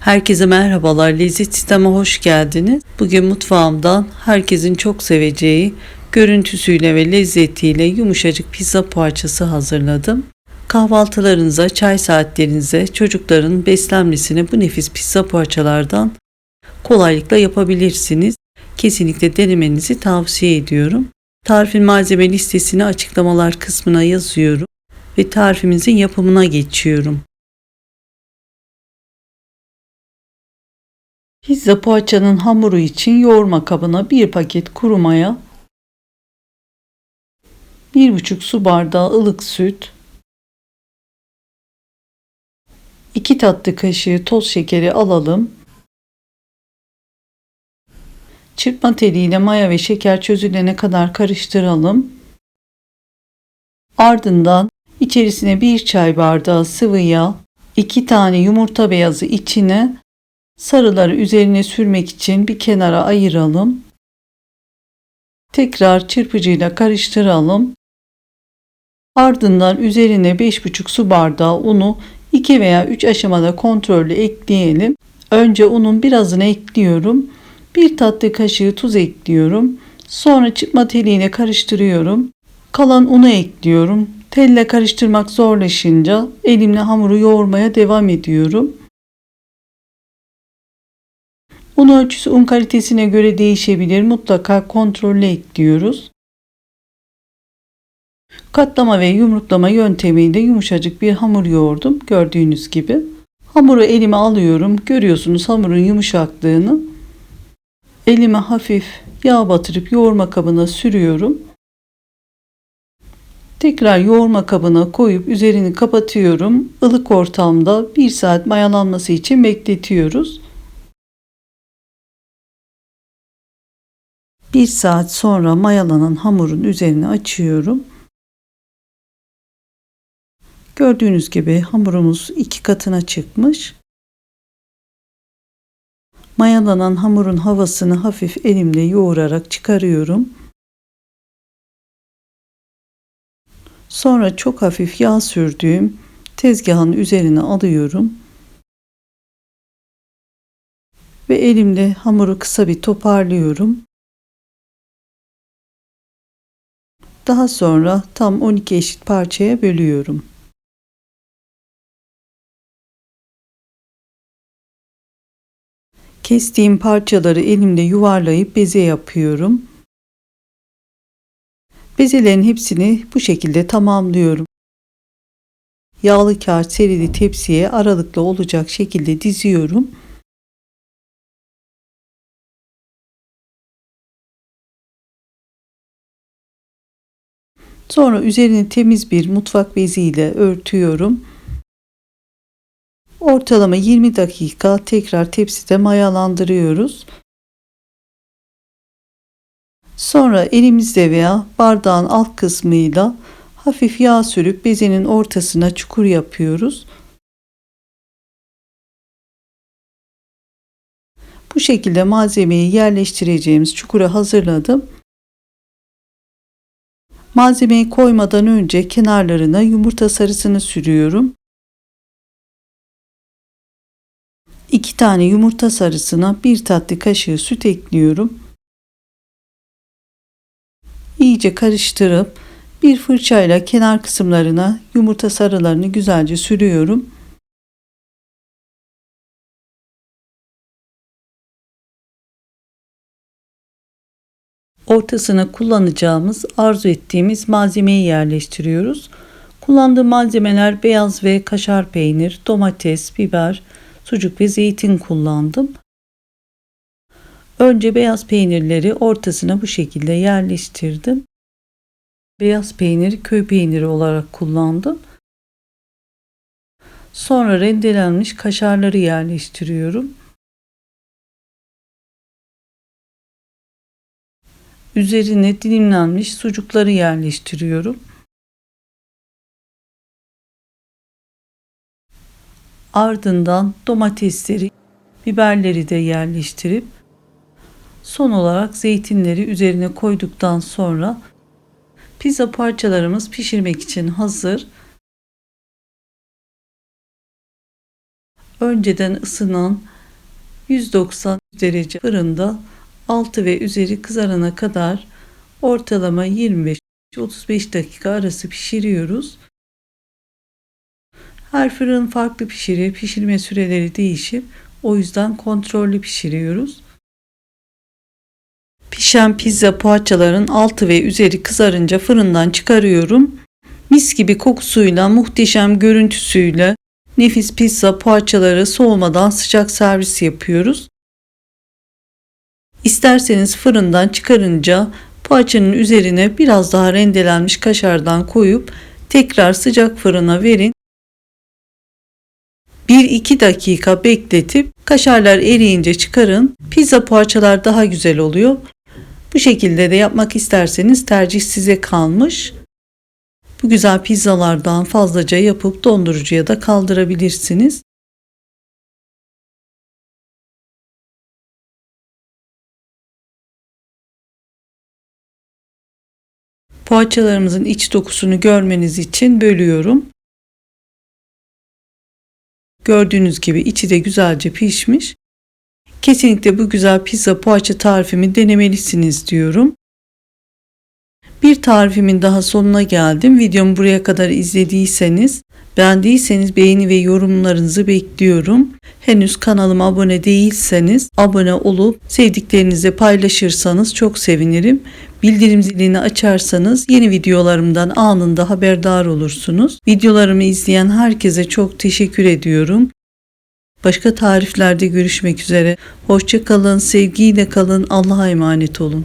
Herkese merhabalar. Lezzet Sistem'e hoş geldiniz. Bugün mutfağımdan herkesin çok seveceği görüntüsüyle ve lezzetiyle yumuşacık pizza parçası hazırladım. Kahvaltılarınıza, çay saatlerinize, çocukların beslenmesini bu nefis pizza parçalardan kolaylıkla yapabilirsiniz. Kesinlikle denemenizi tavsiye ediyorum. Tarifin malzeme listesini açıklamalar kısmına yazıyorum ve tarifimizin yapımına geçiyorum. Pizza poğaçanın hamuru için yoğurma kabına bir paket kuru maya, 1,5 su bardağı ılık süt, 2 tatlı kaşığı toz şekeri alalım. Çırpma teliyle maya ve şeker çözülene kadar karıştıralım. Ardından içerisine 1 çay bardağı sıvı yağ, 2 tane yumurta beyazı içine Sarıları üzerine sürmek için bir kenara ayıralım. Tekrar çırpıcıyla karıştıralım. Ardından üzerine 5,5 su bardağı unu 2 veya 3 aşamada kontrollü ekleyelim. Önce unun birazını ekliyorum. 1 tatlı kaşığı tuz ekliyorum. Sonra çırpma teliyle karıştırıyorum. Kalan unu ekliyorum. Telle karıştırmak zorlaşınca elimle hamuru yoğurmaya devam ediyorum. Un ölçüsü un kalitesine göre değişebilir. Mutlaka kontrollü ekliyoruz. Katlama ve yumruklama yöntemiyle yumuşacık bir hamur yoğurdum. Gördüğünüz gibi. Hamuru elime alıyorum. Görüyorsunuz hamurun yumuşaklığını. Elime hafif yağ batırıp yoğurma kabına sürüyorum. Tekrar yoğurma kabına koyup üzerini kapatıyorum. Ilık ortamda 1 saat mayalanması için bekletiyoruz. Bir saat sonra mayalanan hamurun üzerine açıyorum. Gördüğünüz gibi hamurumuz iki katına çıkmış. Mayalanan hamurun havasını hafif elimle yoğurarak çıkarıyorum. Sonra çok hafif yağ sürdüğüm tezgahın üzerine alıyorum. Ve elimle hamuru kısa bir toparlıyorum. Daha sonra tam 12 eşit parçaya bölüyorum. Kestiğim parçaları elimle yuvarlayıp beze yapıyorum. Bezelerin hepsini bu şekilde tamamlıyorum. Yağlı kağıt serili tepsiye aralıklı olacak şekilde diziyorum. Sonra üzerini temiz bir mutfak beziyle örtüyorum. Ortalama 20 dakika tekrar tepside mayalandırıyoruz. Sonra elimizde veya bardağın alt kısmıyla hafif yağ sürüp bezenin ortasına çukur yapıyoruz. Bu şekilde malzemeyi yerleştireceğimiz çukura hazırladım. Malzemeyi koymadan önce kenarlarına yumurta sarısını sürüyorum. 2 tane yumurta sarısına 1 tatlı kaşığı süt ekliyorum. İyice karıştırıp bir fırçayla kenar kısımlarına yumurta sarılarını güzelce sürüyorum. Ortasına kullanacağımız arzu ettiğimiz malzemeyi yerleştiriyoruz. Kullandığım malzemeler beyaz ve kaşar peynir, domates, biber, sucuk ve zeytin kullandım. Önce beyaz peynirleri ortasına bu şekilde yerleştirdim. Beyaz peyniri köy peyniri olarak kullandım. Sonra rendelenmiş kaşarları yerleştiriyorum. Üzerine dilimlenmiş sucukları yerleştiriyorum. Ardından domatesleri, biberleri de yerleştirip son olarak zeytinleri üzerine koyduktan sonra pizza parçalarımız pişirmek için hazır. Önceden ısınan 190 derece fırında altı ve üzeri kızarana kadar ortalama 25-35 dakika arası pişiriyoruz. Her fırın farklı pişirir, pişirme süreleri değişir. O yüzden kontrollü pişiriyoruz. Pişen pizza poğaçaların altı ve üzeri kızarınca fırından çıkarıyorum. Mis gibi kokusuyla, muhteşem görüntüsüyle nefis pizza poğaçaları soğumadan sıcak servis yapıyoruz. İsterseniz fırından çıkarınca poğaçanın üzerine biraz daha rendelenmiş kaşardan koyup tekrar sıcak fırına verin. 1-2 dakika bekletip kaşarlar eriyince çıkarın. Pizza poğaçalar daha güzel oluyor. Bu şekilde de yapmak isterseniz tercih size kalmış. Bu güzel pizzalardan fazlaca yapıp dondurucuya da kaldırabilirsiniz. Poğaçalarımızın iç dokusunu görmeniz için bölüyorum. Gördüğünüz gibi içi de güzelce pişmiş. Kesinlikle bu güzel pizza poğaça tarifimi denemelisiniz diyorum. Bir tarifimin daha sonuna geldim. Videomu buraya kadar izlediyseniz, beğendiyseniz beğeni ve yorumlarınızı bekliyorum. Henüz kanalıma abone değilseniz abone olup sevdiklerinizle paylaşırsanız çok sevinirim. Bildirim zilini açarsanız yeni videolarımdan anında haberdar olursunuz. Videolarımı izleyen herkese çok teşekkür ediyorum. Başka tariflerde görüşmek üzere. Hoşça kalın, sevgiyle kalın, Allah'a emanet olun.